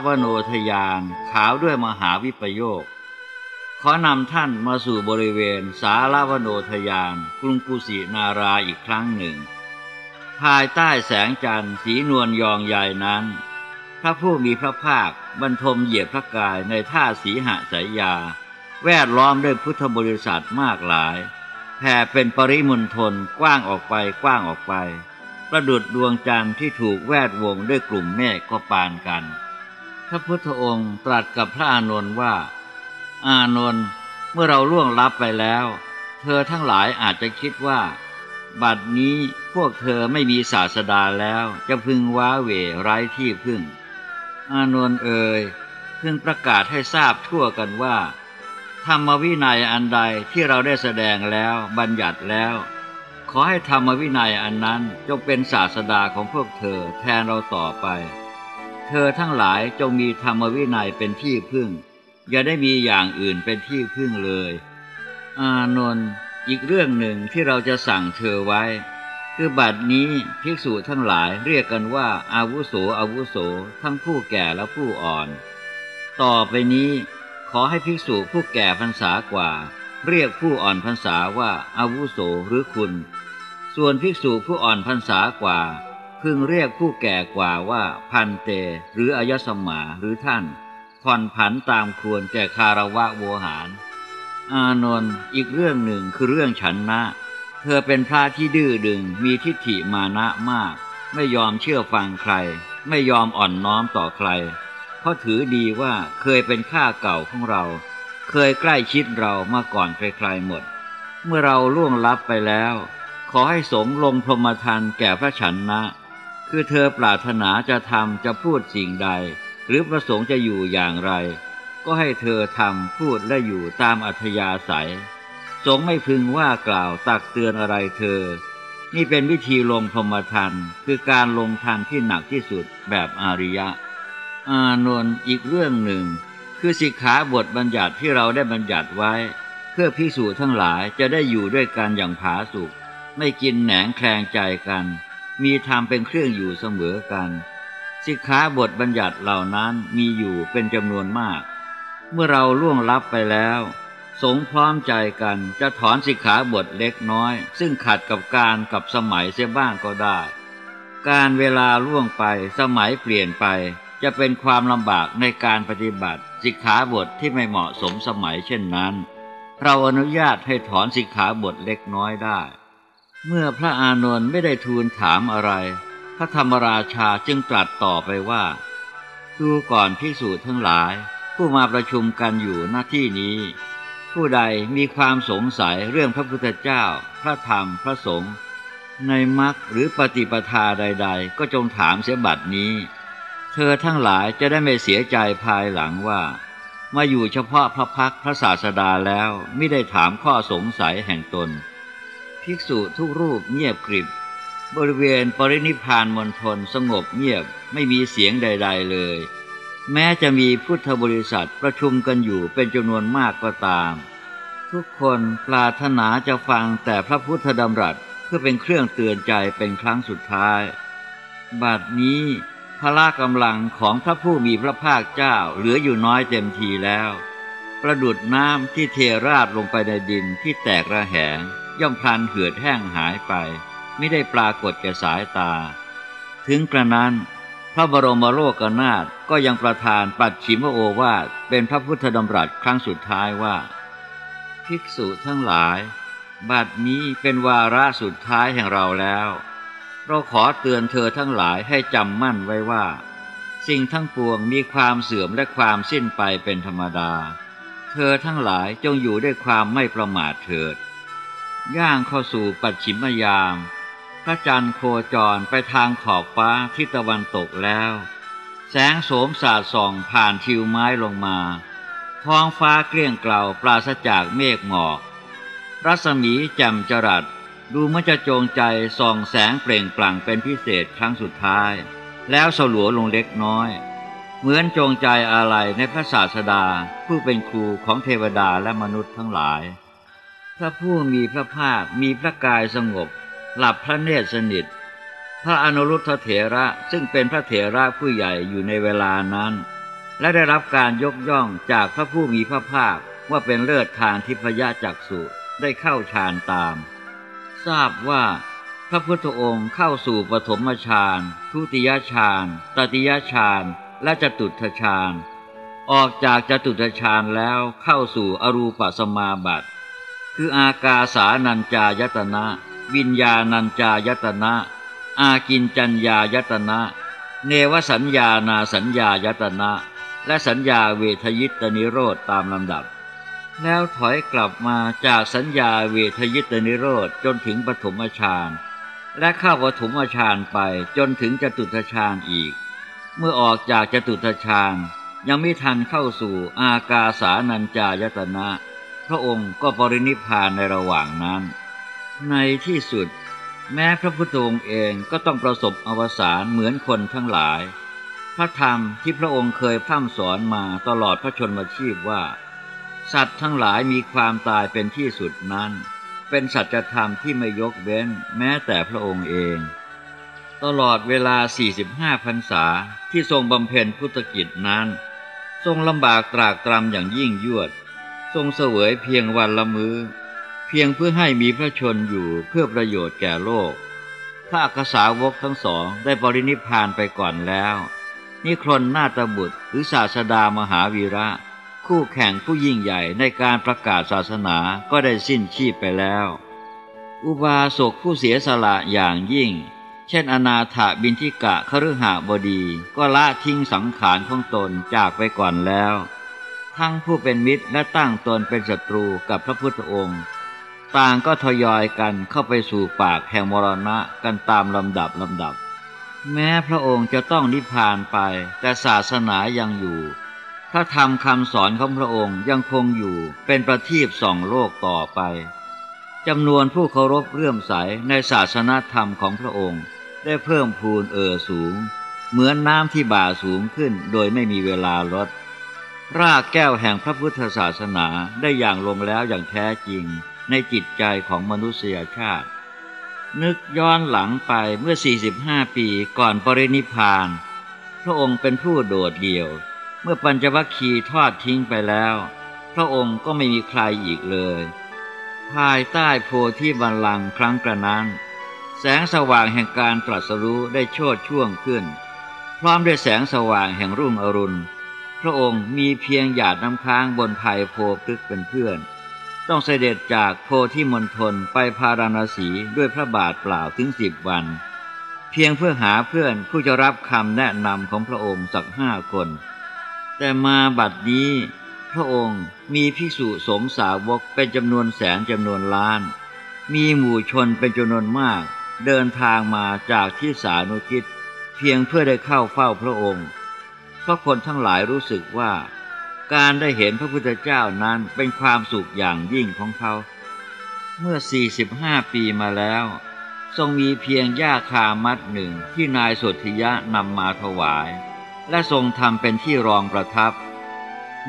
สาวโนทยานขาวด้วยมหาวิปโยค ขอนำท่านมาสู่บริเวณสารวโนทยานกรุงกุสินาราอีกครั้งหนึ่ง ภายใต้แสงจันทร์สีนวลยองใหญ่นั้น พระผู้มีพระภาคบรรทมเหยียบพระกายในท่าสีหสายยา แวดล้อมด้วยพุทธบริษัทมากหลายแผ่เป็นปริมณฑลกว้างออกไปกว้างออกไป ประดุดดวงจันทร์ที่ถูกแวดวงด้วยกลุ่มเมฆก็ปานกัน พระพุทธองค์ตรัสกับพระอานนท์ว่า อานนท์เมื่อเราล่วงลับไปแล้ว เธอทั้งหลายอาจจะคิดว่า บัดนี้พวกเธอไม่มีศาสดาแล้วจะพึงว้าเหวไร้ที่พึ่ง อานนท์เอ่ยพึงประกาศให้ทราบทั่วกันว่า ธรรมวินัยอันใดที่เราได้แสดงแล้วบัญญัติแล้ว ขอให้ธรรมวินัยอันนั้นจงเป็นศาสดาของพวกเธอแทนเราต่อไป เธอทั้งหลายจงมีธรรมวินัยเป็นที่พึ่ง อย่าได้มีอย่างอื่นเป็นที่พึ่งเลย อานนท์อีกเรื่องหนึ่งที่เราจะสั่งเธอไว้ คือบัดนี้ภิกษุทั้งหลายเรียกกันว่าอาวุโสอาวุโสทั้งผู้แก่และผู้อ่อน ต่อไปนี้ขอให้ภิกษุผู้แก่พรรษากว่า เรียกผู้อ่อนพรรษาว่าอาวุโสหรือคุณ ส่วนภิกษุผู้อ่อนพรรษากว่า พึงเรียกผู้แก่กว่าว่าพันเต หรืออายสมาหรือท่าน ผ่อนผันตามควรแก่คารวะโวหาร อานนท์อีกเรื่องหนึ่งคือเรื่องฉันนะ เธอเป็นพระที่ดื้อดึงมีทิฏฐิมานะมาก ไม่ยอมเชื่อฟังใคร ไม่ยอมอ่อนน้อมต่อใคร เพราะถือดีว่าเคยเป็นข้าเก่าของเรา เคยใกล้ชิดเรามาก่อนใครๆหมด เมื่อเราล่วงลับไปแล้ว ขอให้สงลงพรหมทานแก่พระฉันนะ คือเธอปรารถนาจะทำจะพูดสิ่งใด หรือประสงค์จะอยู่อย่างไร ก็ให้เธอทำพูดและอยู่ตามอัธยาศัย สงไม่พึงว่ากล่าวตักเตือนอะไรเธอ นี่เป็นวิธีลงพรหมทานคือการลงทานที่หนักที่สุดแบบอาริยะ อานนท์อีกเรื่องหนึ่ง คือสิกขาบทบัญญัติที่เราได้บัญญัติไว้ เพื่อพิสูจน์ทั้งหลายจะได้อยู่ด้วยกันอย่างผาสุกไม่กินแหนงแคลงใจกัน มีธรรมเป็นเครื่องอยู่เสมอกัน สิกขาบทบัญญัติเหล่านั้นมีอยู่เป็นจำนวนมาก เมื่อเราล่วงลับไปแล้ว สงพร้อมใจกันจะถอนสิกขาบทเล็กน้อย ซึ่งขัดกับการกับสมัยเสียบ้างก็ได้ การเวลาล่วงไปสมัยเปลี่ยนไป จะเป็นความลำบากในการปฏิบัติ สิกขาบทที่ไม่เหมาะสมสมัยเช่นนั้น เราอนุญาตให้ถอนสิกขาบทเล็กน้อยได้ เมื่อพระอานนท์ไม่ได้ทูลถามอะไร พระธรรมราชาจึงตรัสต่อไปว่า ดูก่อนพิสูจน์ทั้งหลาย ผู้มาประชุมกันอยู่หน้าที่นี้ ผู้ใดมีความสงสัยเรื่องพระพุทธเจ้า พระธรรมพระสงฆ์ในมรรคหรือปฏิปทาใด ๆ ก็จงถามเสียบัดนี้ เธอทั้งหลายจะได้ไม่เสียใจภายหลังว่า มาอยู่เฉพาะพระพักพระศาสดาแล้วไม่ได้ถามข้อสงสัยแห่งตน ภิกษุทุกรูปเงียบกริบบริเวณปรินิพานมณฑลสงบเงียบไม่มีเสียงใด ๆเลย แม้จะมีพุทธบริษัทประชุมกันอยู่เป็นจำนวนมากก็ตาม ทุกคนปรารถนาจะฟังแต่พระพุทธดำรัสเพื่อเป็นเครื่องเตือนใจเป็นครั้งสุดท้าย บัดนี้พละกำลังของพระผู้มีพระภาคเจ้าเหลืออยู่น้อยเต็มทีแล้ว ประดุดน้ำที่เทราดลงไปในดินที่แตกระแหง ย่อมพลันเหือดแห้งหายไป ไม่ได้ปรากฏแก่สายตา ถึงกระนั้น พระบรมโลกนาถก็ยังประทานปัดฉิมโอวาทเป็นพระพุทธดำรัสครั้งสุดท้ายว่า ภิกษุทั้งหลาย บัดนี้เป็นวาระสุดท้ายแห่งเราแล้ว เราขอเตือนเธอทั้งหลายให้จำมั่นไว้ว่า สิ่งทั้งปวงมีความเสื่อมและความสิ้นไปเป็นธรรมดา เธอทั้งหลายจงอยู่ด้วยความไม่ประมาทเถิด ย่างเข้าสู่ปัจฉิมยาม พระจันทร์โคจรไปทางขอบฟ้าทิศตะวันตกแล้ว แสงโสมสาดส่องผ่านทิวไม้ลงมา ท้องฟ้าเกลี้ยงเกลาปราศจากเมฆหมอก รัศมีแจ่มจรัสดูมันจะจงใจส่องแสงเปล่งปลั่งเป็นพิเศษครั้งสุดท้าย แล้วสลัวลงเล็กน้อย เหมือนจงใจอะไรในพระศาสดาผู้เป็นครูของเทวดาและมนุษย์ทั้งหลาย พระผู้มีพระภาคมีพระกายสงบ หลับพระเนตรสนิท พระอนุรุทธเถระซึ่งเป็นพระเถระผู้ใหญ่อยู่ในเวลานั้น และได้รับการยกย่องจากพระผู้มีพระภาคว่าเป็นเลิศทางทิพยจักสุได้เข้าฌานตาม ทราบว่าพระพุทธองค์เข้าสู่ปฐมฌาน ทุติยฌาน ตติยฌาน และจตุตฌาน ออกจากจตุตฌานแล้วเข้าสู่อรูปสมาบัติ คืออากาสานัญจายตนะ วิญญาณัญจายตนะ อากินจัญญายตนะ เนวสัญญานาสัญญายตนะ และสัญญาเวทยิตนิโรธตามลำดับ แล้วถอยกลับมาจากสัญญาเวทยิตนิโรธจนถึงปฐมฌานและเข้าปฐมฌานไปจนถึงจตุตฌานอีก เมื่อออกจากจตุตฌานยังไม่ทันเข้าสู่อากาสานัญจายตนะ ระองค์ก็ปรินิพานในระหว่างนั้น ในที่สุด แม้พระพุทธองค์เองก็ต้องประสบอวสานเหมือนคนทั้งหลาย พระธรรมที่พระองค์เคยพร่ำสอนมาตลอดพระชนมชีพว่า สัตว์ทั้งหลายมีความตายเป็นที่สุดนั้น เป็นสัจธรรมที่ไม่ยกเว้นแม้แต่พระองค์เอง ตลอดเวลา 45พรรษาที่ทรงบำเพ็ญพุทธกิจนั้น ทรงลำบากตรากตรำอย่างยิ่งยวด ทรงเสวยเพียงวันละมือ้อ เพียงเพื่อให้มีพระชนอยู่เพื่อประโยชน์แก่โลก พระอักษาวกทั้งสองได้ปรินิพานไปก่อนแล้ว นิครนนาตบุตรหรือศาสดามหาวีระ คู่แข่งผู้ยิ่งใหญ่ในการประกาศศาสนาก็ได้สิ้นชีพไปแล้ว อุบาสกผู้เสียสละอย่างยิ่ง เช่นอนาถบินทิกะคฤหบดี ก็ละทิ้งสังขารของตนจากไปก่อนแล้ว ทั้งผู้เป็นมิตรและตั้งตนเป็นศัตรูกับพระพุทธองค์ ต่างก็ทยอยกันเข้าไปสู่ปากแห่งมรณะกันตามลำดับลำดับ แม้พระองค์จะต้องนิพพานไป แต่ศาสนายังอยู่ถ้าทำคำสอนของพระองค์ยังคงอยู่เป็นประทีปส่องโลกต่อไปจำนวนผู้เคารพเลื่อมใสในศาสนาธรรมของพระองค์ ได้เพิ่มพูนเอ่อสูง เหมือนน้ำที่บ่าสูงขึ้นโดยไม่มีเวลาลด รากแก้วแห่งพระพุทธศาสนาได้อย่างลงแล้วอย่างแท้จริงในจิตใจของมนุษยชาติ นึกย้อนหลังไปเมื่อ 45 ปีก่อนปรินิพาน พระองค์เป็นผู้โดดเดี่ยว เมื่อปัญจวัคคีย์ทอดทิ้งไปแล้ว พระองค์ก็ไม่มีใครอีกเลย ภายใต้โพธิบัลลังก์ครั้งกระนั้น แสงสว่างแห่งการตรัสรู้ได้โชดช่วงขึ้น พร้อมด้วยแสงสว่างแห่งรุ่งอรุณ พระองค์มีเพียงหยาดน้ำค้างบนภัยโพพึกเป็นเพื่อน ต้องเสด็จจากโพธิมณฑลไปพาราณสีด้วยพระบาทเปล่าถึงสิบวัน เพียงเพื่อหาเพื่อนผู้จะรับคำแนะนำของพระองค์สักห้าคน แต่มาบัดนี้พระองค์มีภิกษุสงสาวกเป็นจำนวนแสนจำนวนล้าน มีหมู่ชนเป็นจำนวนมาก เดินทางมาจากที่สานุทิศเพียงเพื่อได้เข้าเฝ้าพระองค์ ราะคนทั้งหลายรู้สึกว่า การได้เห็นพระพุทธเจ้านั้นเป็นความสุขอย่างยิ่งของเขา เมื่อ 45 ปีมาแล้ว ทรงมีเพียงหญ้าคามัดหนึ่งที่นายสดธิยะนำมาถวาย และทรงทำเป็นที่รองประทับ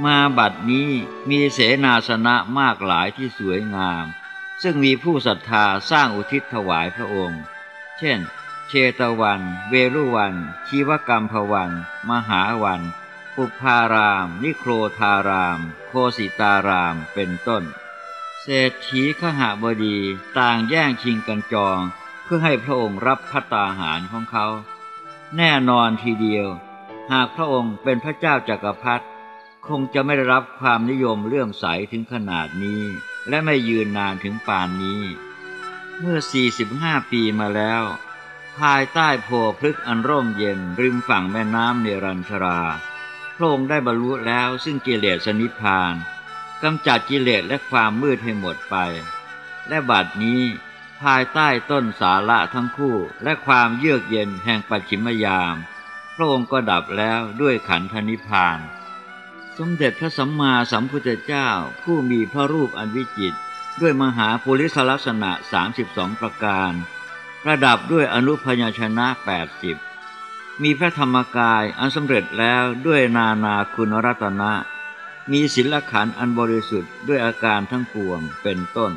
มาบัดนี้มีเสนาสนะมากหลายที่สวยงาม ซึ่งมีผู้ศรัทธาสร้างอุทิศถวายพระองค์ เช่น เชตวัน เวรุวัน ชีวกรรมพวัน มหาวัน ปุพาราม นิโครธาราม โคสิตาราม เป็นต้น เศรษฐีขหบดีต่างแย่งชิงกันจอง เพื่อให้พระองค์รับพัตตาหารของเขา แน่นอนทีเดียว หากพระองค์เป็นพระเจ้าจากักรพรรดิคงจะไม่ได้รับความนิยมเลื่อมใสถึงขนาดนี้ และไม่ยืนนานถึงป่านนี้ เมื่อ 45 ปีมาแล้ว ภายใต้โพพฤกอันร่มเย็นริมฝั่งแม่น้ำเนรัญชราพระองค์ได้บรรลุแล้วซึ่งกิเลสนิพพานกำจัดกิเลสและความมืดให้หมดไป และบัดนี้ภายใต้ต้นสาระทั้งคู่และความเยือกเย็นแห่งปัจฉิมยาม พระองค์ก็ดับแล้วด้วยขันธนิพพาน สมเด็จพระสัมมาสัมพุทธเจ้าผู้มีพระรูปอันวิจิตด้วยมหาปุริสลักษณะ 32 ประการ ระดับด้วยอนุพยัญชนะ 80 มีพระธรรมกายอันสำเร็จแล้วด้วยนานาคุณรัตนะ มีศิลขันอันบริสุทธิ์ด้วยอาการทั้งปวงเป็นต้น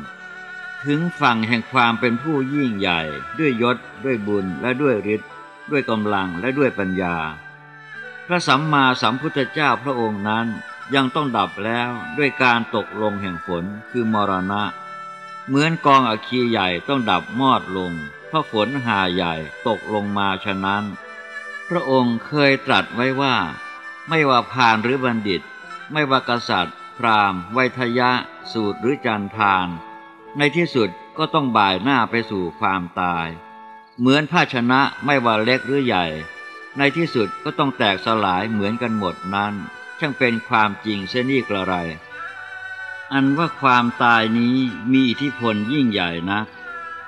ถึงฝั่งแห่งความเป็นผู้ยิ่งใหญ่ ด้วยยศ ด้วยบุญและด้วยฤทธิ์ด้วยกำลังและด้วยปัญญา พระสัมมาสัมพุทธเจ้าพระองค์นั้นยังต้องดับแล้วด้วยการตกลงแห่งฝนคือมรณะ เหมือนกองอคีใหญ่ต้องดับมอดลง ราะฝนหาใหญ่ตกลงมาฉะนั้น พระองค์เคยตรัสไว้ว่า ไม่ว่าพานหรือบัณฑิต ไม่ว่ากษัตริย์ พราหมณ์ไวทยะ สูตรหรือจันทาน ในที่สุดก็ต้องบ่ายหน้าไปสู่ความตาย เหมือนภาชนะไม่ว่าเล็กหรือใหญ่ ในที่สุดก็ต้องแตกสลายเหมือนกันหมดนั้น ช่างเป็นความจริงเส้นนี้กระไร อันว่าความตายนี้มีอิทธิพลยิ่งใหญ่นะ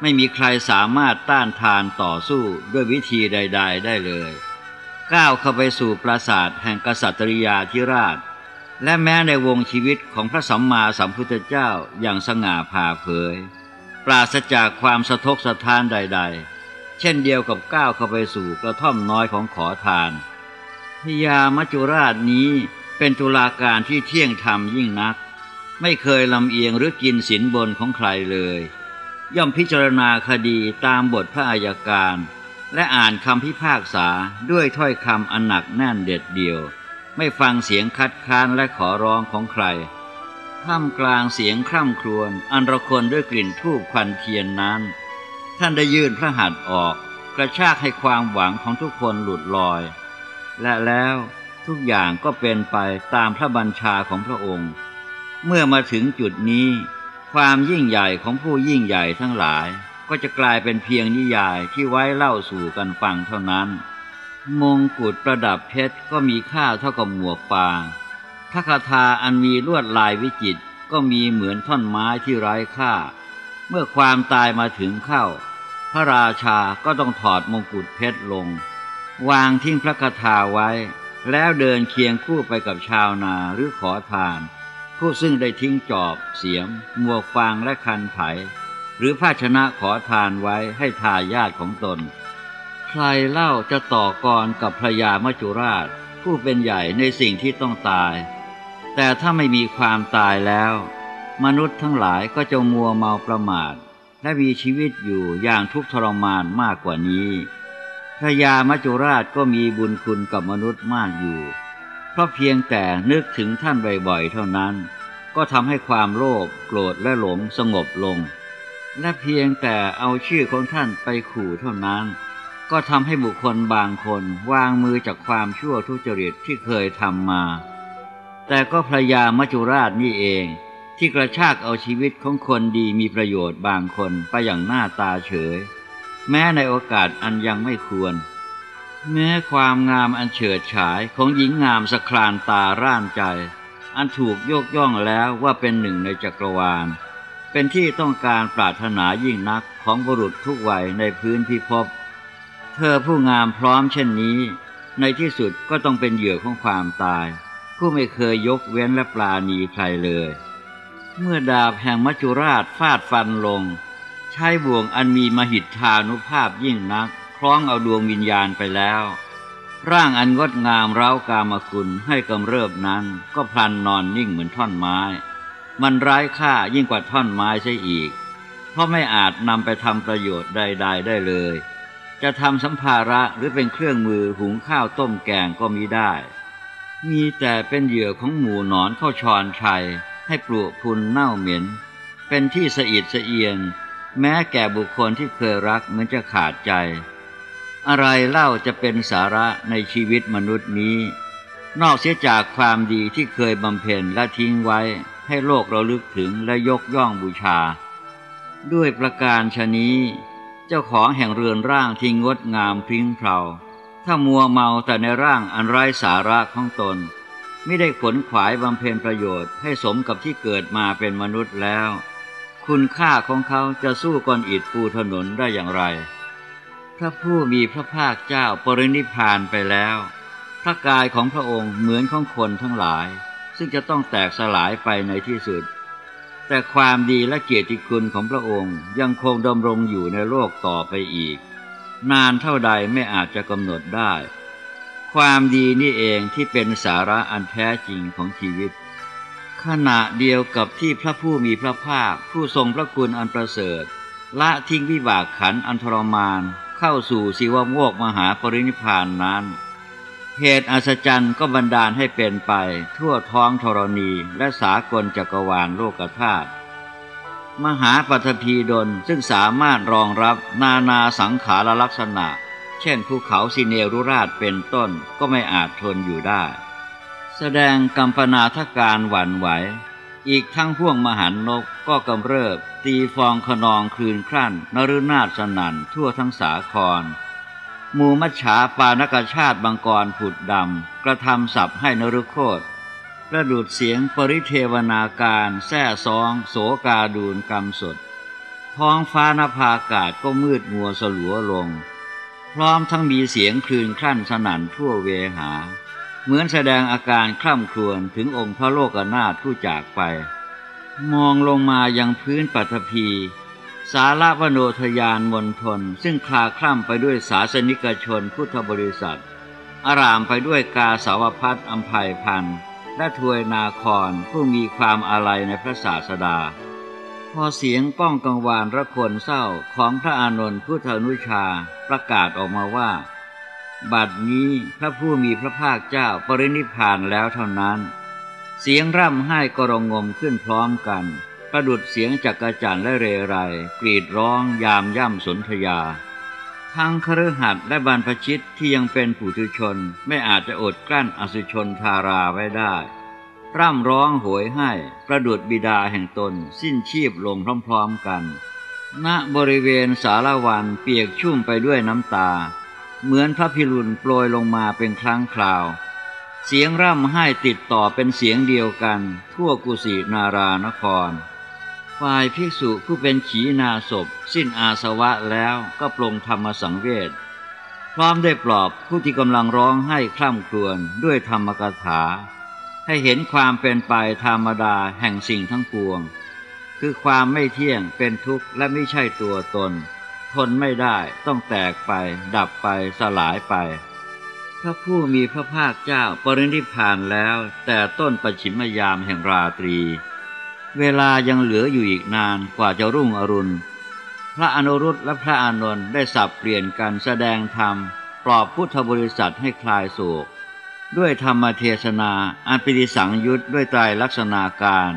ไม่มีใครสามารถต้านทานต่อสู้ด้วยวิธีใด ๆ ได้เลย ก้าวเข้าไปสู่ปราสาทแห่งกษัตริยาธิราช และแม้ในวงชีวิตของพระสัมมาสัมพุทธเจ้าอย่างสง่าผ่าเผย ปราศจากความสะทกสะท้านใด ๆ เช่นเดียวกับก้าวเข้าไปสู่กระท่อมน้อยของขอทานพญามัจจุราชนี้เป็นตุลาการที่เที่ยงธรรมยิ่งนัก ไม่เคยลำเอียงหรือกินสินบนของใครเลย ย่อมพิจารณาคดีตามบทพระอัยการ และอ่านคำพิพากษาด้วยถ้อยคำอันหนักแน่นเด็ดเดี่ยว ไม่ฟังเสียงคัดค้านและขอร้องของใครท่ามกลางเสียงคร่ำครวญอันระคนด้วยกลิ่นทูบควันเทียนนั้น ท่านได้ยื่นพระหัตถ์ออก กระชากให้ความหวังของทุกคนหลุดลอย และแล้วทุกอย่างก็เป็นไปตามพระบัญชาของพระองค์ เมื่อมาถึงจุดนี้ ความยิ่งใหญ่ของผู้ยิ่งใหญ่ทั้งหลาย ก็จะกลายเป็นเพียงนิยายที่ไว้เล่าสู่กันฟังเท่านั้น มงกุฎประดับเพชรก็มีค่าเท่ากับหมวกฟางทักทาอันมีลวดลายวิจิตก็มีเหมือนท่อนไม้ที่ไร้ค่า เมื่อความตายมาถึงเข้า พระราชาก็ต้องถอดมงกุฎเพชรลง วางทิ้งพระคาถาไว้ แล้วเดินเคียงคู่ไปกับชาวนาหรือขอทาน ผู้ซึ่งได้ทิ้งจอบ เสียมมวกฟางและคันไถ หรือภาชนะขอทานไว้ให้ทายาทของตน ใครเล่าจะต่อกรกับพระยามจุราช ผู้เป็นใหญ่ในสิ่งที่ต้องตาย แต่ถ้าไม่มีความตายแล้ว มนุษย์ทั้งหลายก็จะมัวเมาประมาท และมีชีวิตอยู่อย่างทุกข์ทรมานมากกว่านี้พระยามจุราชก็มีบุญคุณกับมนุษย์มากอยู่ เพราะเพียงแต่นึกถึงท่านบ่อยๆ เท่านั้น ก็ทำให้ความโลภโกรธและหลงสงบลง และเพียงแต่เอาชื่อของท่านไปขู่เท่านั้น ก็ทำให้บุคคลบางคนวางมือจากความชั่วทุจริตที่เคยทำมา แต่ก็พระยามัจจุราชนี่เองที่กระชากเอาชีวิตของคนดีมีประโยชน์บางคนไปอย่างหน้าตาเฉย แม้ในโอกาสอันยังไม่ควร แม้ความงามอันเฉิดฉายของหญิงงามสครานตาร่านใจ อันถูกยกย่องแล้วว่าเป็นหนึ่งในจักรวาล เป็นที่ต้องการปรารถนายิ่งนักของบุรุษทุกวัยในพื้นพิภพเธอผู้งามพร้อมเช่นนี้ ในที่สุดก็ต้องเป็นเหยื่อของความตาย ผู้ไม่เคยยกเว้นและปลาณีใครเลย เมื่อดาบแห่งมัจจุราชฟาดฟันลง ใช้บ่วงอันมีมหิทธานุภาพยิ่งนัก คล้องเอาดวงวิญญาณไปแล้ว ร่างอันงดงามเร้ากามคุณให้กำเริบนั้น ก็พลันนอนนิ่งเหมือนท่อนไม้ มันร้ายค่ายิ่งกว่าท่อนไม้ใช่อีก เพราะไม่อาจนำไปทำประโยชน์ใด ๆ ได้เลย จะทำสัมภาระหรือเป็นเครื่องมือหุงข้าวต้มแกงก็มีได้ มีแต่เป็นเหยื่อของหมูหนอนเข้าชอนชัย ให้ปลวกพุนเน่าเหม็น เป็นที่สะอิดสะเอียนแม้แก่บุคคลที่เคยรักเหมือนจะขาดใจ อะไรเล่าจะเป็นสาระในชีวิตมนุษย์นี้ นอกเสียจากความดีที่เคยบำเพ็ญและทิ้งไว้ ให้โลกเราลึกถึงและยกย่องบูชา ด้วยประการชนี้ เจ้าของแห่งเรือนร่างที่งดงามพริ้งเพาถ้ามัวเมาแต่ในร่างอันไร้สาระของตนไม่ได้ขนขวายบำเพ็ญประโยชน์ให้สมกับที่เกิดมาเป็นมนุษย์แล้ว คุณค่าของเขาจะสู้ก้อนอิฐปูถนนได้อย่างไร พระผู้มีพระภาคเจ้าปรินิพานไปแล้ว พระกายของพระองค์เหมือนของคนทั้งหลาย ซึ่งจะต้องแตกสลายไปในที่สุด แต่ความดีและเกียรติคุณของพระองค์ยังคงดำรงอยู่ในโลกต่อไปอีก นานเท่าใดไม่อาจจะกำหนดได้ ความดีนี่เองที่เป็นสาระอันแท้จริงของชีวิต ขณะเดียวกับที่พระผู้มีพระภาคผู้ทรงพระคุณอันประเสริฐละทิ้งวิบากขันอันทรมาน เข้าสู่ชีวโมกมหาปรินิพานนั้น เหตุอัศจรรย์ก็บันดาลให้เป็นไป ทั่วท้องธรณีและสากลจักรวาลโลกธาตุมหาปฐพีดลซึ่งสามารถรองรับนานาสังขารลักษณะ เช่นภูเขาสิเนรุราชเป็นต้นก็ไม่อาจทนอยู่ได้ แสดงกัมปนาทการหวั่นไหว อีกทั้งพ่วงมหันนกก็กำเริบ ตีฟองขนองคลืนครั่นนรุนาศสนันทั่วทั้งสาครหมูมัจฉาปานกชาติบังกรผุดดำ กระทำสับให้นรุโคตประดุดเสียงปริเทวนาการแท่ซอง โสกาดูลกำสด ท้องฟ้านภาอากาศก็มืดมัวสลัวลง พร้อมทั้งมีเสียงคลื่นคลั่นสนั่นทั่วเวหา เหมือนแสดงอาการคล่ำครวญถึงองค์พระโลกนาถผู้จากไป มองลงมายังพื้นปัทภีสาระวโนทยานมนทนซึ่งคลาคล่ำไปด้วยศาสนิกชนพุทธบริษัท อารามไปด้วยกาสาวพัดอัมภัยพันธ์และทวยนาครผู้มีความอาลัยในพระศาสดา พอเสียงก้องกังวานระคนเศร้าของพระอานนท์พุทธนุชาประกาศออกมาว่า บัดนี้พระผู้มีพระภาคเจ้าปรินิพานแล้วเท่านั้น เสียงร่ำไห้กรงงมขึ้นพร้อมกัน ประดุดเสียงจักระจันและเรไรกรีดร้องยามย่ำสนธยา ทั้งคฤหัสถ์และบรรพชิตที่ยังเป็นผู้ทุชนไม่อาจจะอดกลั้นอสุชนทาราไว้ได้ ร่ำร้องโหยให้ ประดุดบิดาแห่งตน สิ้นชีพลงพร้อมๆกัน ณบริเวณสารวันเปียกชุ่มไปด้วยน้ำตา เหมือนพระพิรุณโปรยลงมาเป็นครั้งคราว เสียงร่ำไห้ติดต่อเป็นเสียงเดียวกัน ทั่วกุสินารานคร ฝ่ายภิกษุผู้เป็นขีนาศพ สิ้นอาสวะแล้วก็ปลงธรรมสังเวชพร้อมได้ปลอบผู้ที่กำลังร้องให้คร่ำครวญด้วยธรรมกถา ให้เห็นความเป็นไปธรรมดาแห่งสิ่งทั้งปวง คือความไม่เที่ยงเป็นทุกข์และไม่ใช่ตัวตน ทนไม่ได้ต้องแตกไป ดับไปสลายไป พระผู้มีพระภาคเจ้าปรินิพพานแล้ว แต่ต้นปัจฉิมยามแห่งราตรี เวลายังเหลืออยู่อีกนานกว่าจะรุ่งอรุณ พระอนุรุตและพระอานนท์ได้สับเปลี่ยนกันแสดงธรรม ปลอบพุทธบริษัทให้คลายโศก ด้วยธรรมเทศนาอันปิติสังยุตด้วยไตรลักษณาการ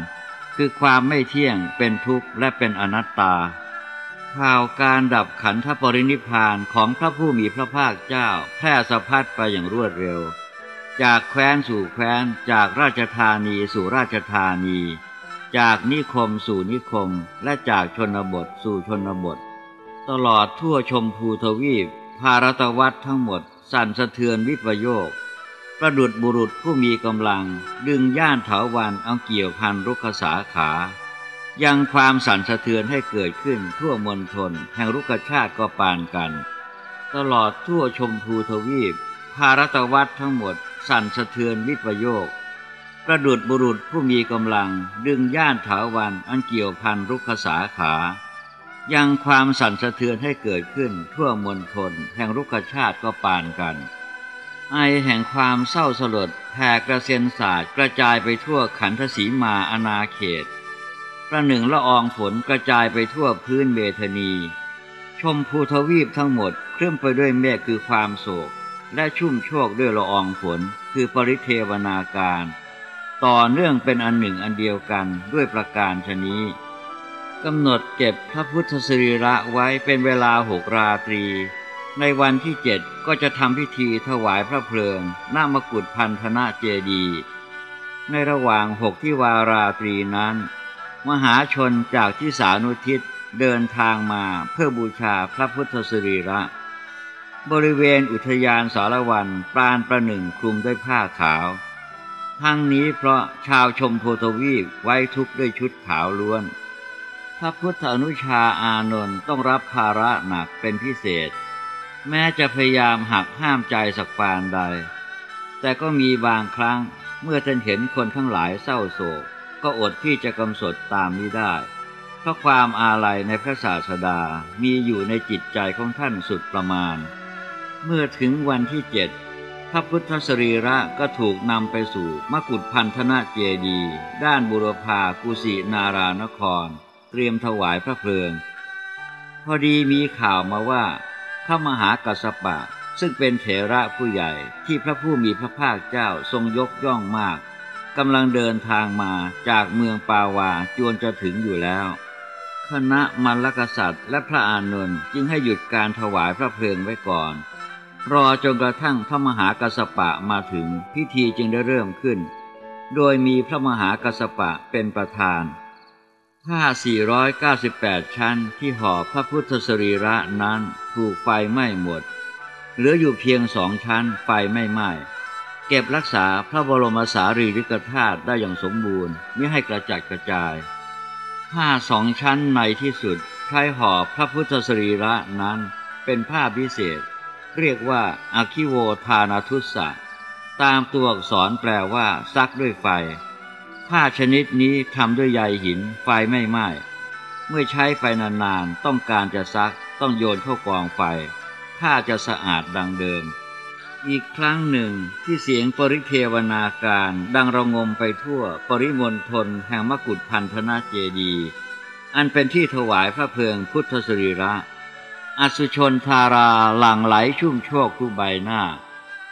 คือความไม่เที่ยงเป็นทุกข์และเป็นอนัตตา ข่าวการดับขันธปรินิพานของพระผู้มีพระภาคเจ้า แพร่สะพัดไปอย่างรวดเร็ว จากแคว้นสู่แคว้น จากราชธานีสู่ราชธานี จากนิคมสู่นิคม และจากชนบทสู่ชนบท ตลอดทั่วชมพูทวีป ภารตวัตทั้งหมด สั่นสะเทือนวิปโยค ประดุดบุรุษผู้มีกำลัง ดึงย่านเถาวันเอาเกี่ยวพันรุกษาขา ยังความสั่นสะเทือนให้เกิดขึ้นทั่วมณฑลแห่งรุกชาติก็ปานกัน ตลอดทั่วชมพูทวีป ภารตวัตทั้งหมด สั่นสะเทือนวิปโยค ประดุดบุรุษผู้มีกำลังดึงย่านเถาวันอันเกี่ยวพันรุกษาขา ยังความสั่นสะเทือนให้เกิดขึ้นทั่วมณฑลแห่งรุกชาติก็ปานกัน ไอแห่งความเศร้าสลดแผ่กระเซ็นสาดกระจายไปทั่วขันธสีมาอาณาเขต ประหนึ่งละอองฝนกระจายไปทั่วพื้นเบธนี ชมพูทวีปทั้งหมดเคลื่อนไปด้วยเมฆคือความโศก และชุ่มโชคด้วยละอองฝนคือปริเทวนาการ ต่อเนื่องเป็นอันหนึ่งอันเดียวกันด้วยประการชนี้กำหนดเก็บพระพุทธสรีระไว้เป็นเวลาหกราตรี ในวันที่เจ็ดก็จะทำพิธีถวายพระเพลิงหน้ามกุฏพันธนะเจดี ในระหว่างหกที่วาราตรีนั้น มหาชนจากที่สานุทิศเดินทางมาเพื่อบูชาพระพุทธสรีระ บริเวณอุทยานสารวันปราณประหนึ่งคลุมด้วยผ้าขาว ทั้งนี้เพราะชาวชมโพทวีปไว้ทุกข์ด้วยชุดขาวล้วน พระพุทธอนุชาอานนท์ต้องรับภาระหนักเป็นพิเศษ แม้จะพยายามหักห้ามใจสักปานใด แต่ก็มีบางครั้งเมื่อท่านเห็นคนทั้งหลายเศร้าโศก ก็อดที่จะกำสดตามนี้ได้ เพราะความอาลัยในพระศาสดามีอยู่ในจิตใจของท่านสุดประมาณ เมื่อถึงวันที่เจ็ดพระพุทธสรีระก็ถูกนำไปสู่มกุฏพันธนาเจดี ด้านบุรพากุสินารานคร เตรียมถวายพระเพลิง พอดีมีข่าวมาว่าพระมหากัสปะซึ่งเป็นเถระผู้ใหญ่ที่พระผู้มีพระภาคเจ้าทรงยกย่องมาก กำลังเดินทางมาจากเมืองปาวาจวนจะถึงอยู่แล้ว คณะมัลลกษัตริย์และพระอานนท์จึงให้หยุดการถวายพระเพลิงไว้ก่อน รอจนกระทั่งพระมหากัสสปะมาถึงพิธีจึงได้เริ่มขึ้น โดยมีพระมหากัสปะเป็นประธานผ้า 498 ชั้นที่ห่อพระพุทธสรีระนั้นถูกไฟไหม้หมด เหลืออยู่เพียงสองชั้นไฟไม่ไหม้ เก็บรักษาพระบรมสารีริกธาตุได้อย่างสมบูรณ์ไม่ให้กระจัดกระจายผ้าสองชั้นในที่สุดใช้ห่อพระพุทธสรีระนั้นเป็นผ้าพิเศษ เรียกว่าอาคิโวทานาทุสะตามตัวอักษรแปลว่า ซักด้วยไฟ ผ้าชนิดนี้ทำด้วยใยหินไฟไม่ไหม้เมื่อใช้ไฟนานๆ ต้องการจะซักต้องโยนเข้ากองไฟ ผ้าจะสะอาดดังเดิม อีกครั้งหนึ่งที่เสียงปริเทวนาการดังระงมไปทั่วปริมณฑลแห่งมกุฏพันธนาเจดี อันเป็นที่ถวายพระเพลิงพุทธสรีระ อสุชนทาราหลั่งไหลชุ่มโชคทุใบหน้า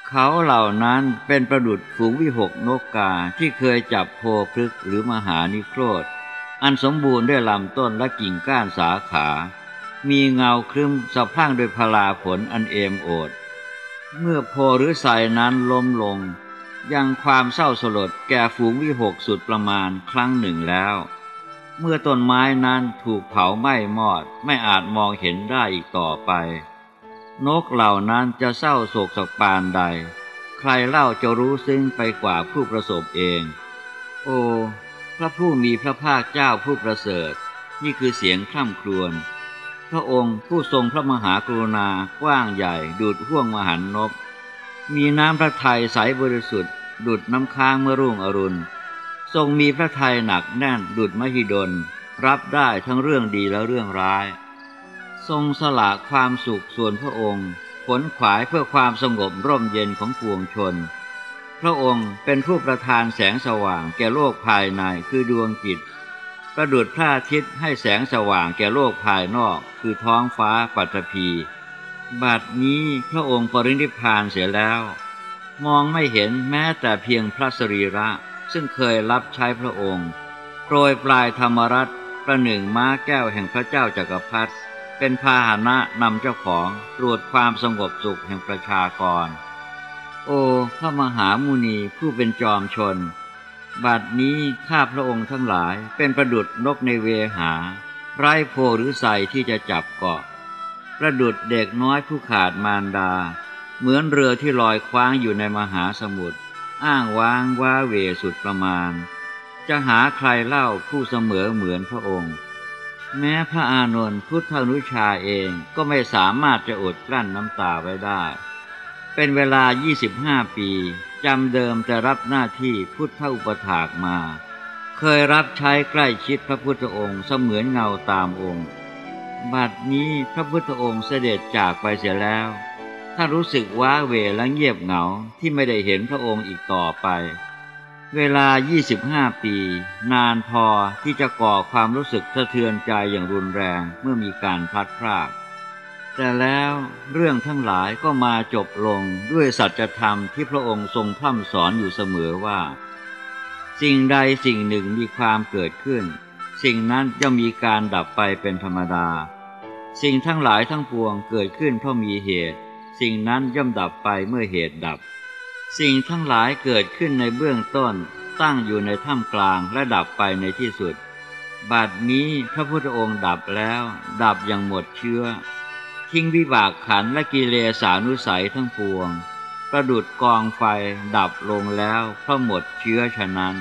เขาเหล่านั้นเป็นประดุดฝูงวิหกนกกาที่เคยจับโพพฤกหรือมหานิโครธ อันสมบูรณ์ด้วยลำต้นและกิ่งก้านสาขา มีเงาครึ้มสะพรั่งด้วยพลาผลอันเอมโอด เมื่อโพหรือใส่นั้นล้มลง ยังความเศร้าสลดแก่ฝูงวิหกสุดประมาณครั้งหนึ่งแล้ว เมื่อต้นไม้นั้นถูกเผาไหม้มอดไม่อาจมองเห็นได้อีกต่อไป นกเหล่านั้นจะเศร้าโศกสักปานใด ใครเล่าจะรู้ซึ้งไปกว่าผู้ประสบเอง โอ้พระผู้มีพระภาคเจ้าผู้ประเสริฐ นี่คือเสียงคร่ำครวญ พระองค์ผู้ทรงพระมหากรุณากว้างใหญ่ดูดห่วงมหันนบ มีน้ำพระทัยใสบริสุทธิ์ ดุดน้ำค้างเมื่อรุ่งอรุณ ทรงมีพระทัยหนักแน่นดุดมหิดล รับได้ทั้งเรื่องดีและเรื่องร้าย ทรงสละความสุขส่วนพระองค์ขนขวายเพื่อความสงบร่มเย็นของปวงชน พระองค์เป็นผู้ประทานแสงสว่างแก่โลกภายในคือดวงจิต ประดุดพระอาทิตย์ให้แสงสว่างแก่โลกภายนอกคือท้องฟ้าปัตภีบัดนี้พระองค์ปรินิพานเสียแล้ว มองไม่เห็นแม้แต่เพียงพระสรีระ ซึ่งเคยรับใช้พระองค์โปรยปลายธรรมรัตประหนึ่งม้าแก้วแห่งพระเจ้าจากักรพรรดิเป็นพาหนะนำเจ้าของตรวจความสงบสุขแห่งประชากร โอ้พระมหามุนีผู้เป็นจอมชน บัดนี้ข้าพระองค์ทั้งหลายเป็นประดุดนกในเวหา ไร้โพหรือใสที่จะจับเกาะ ประดุดเด็กน้อยผู้ขาดมารดา เหมือนเรือที่ลอยคว้างอยู่ในมหาสมุทรอ้างว้างว้าเวสุดประมาณ จะหาใครเล่าผู้เสมอเหมือนพระองค์ แม้พระอานนท์พุทธนุชาเองก็ไม่สามารถจะอดกลั้นน้ำตาไว้ได้ เป็นเวลา 25 ปี จำเดิมแต่รับหน้าที่พุทธอุปถากมา เคยรับใช้ใกล้ชิดพระพุทธองค์เสมือนเงาตามองค์ บัดนี้พระพุทธองค์เสด็จจากไปเสียแล้ว ถ้ารู้สึกว้าเวและเงียบเหงาที่ไม่ได้เห็นพระองค์อีกต่อไป เวลา 25 ปี นานพอที่จะก่อความรู้สึกสะเทือนใจอย่างรุนแรงเมื่อมีการพัดพราก แต่แล้วเรื่องทั้งหลายก็มาจบลงด้วยสัจธรรมที่พระองค์ทรงพร่ำสอนอยู่เสมอว่า สิ่งใดสิ่งหนึ่งมีความเกิดขึ้น สิ่งนั้นย่อมมีการดับไปเป็นธรรมดา สิ่งทั้งหลายทั้งปวงเกิดขึ้นเพราะมีเหตุ สิ่งนั้นย่อมดับไปเมื่อเหตุดับ สิ่งทั้งหลายเกิดขึ้นในเบื้องต้นตั้งอยู่ในถ้ำกลางและดับไปในที่สุดบัดนี้พระพุทธองค์ดับแล้ว ดับอย่างหมดเชื้อ ทิ้งวิบากขันและกิเลสานุสัยทั้งปวง ประดุดกองไฟดับลงแล้วเพราะหมดเชื้อฉะนั้น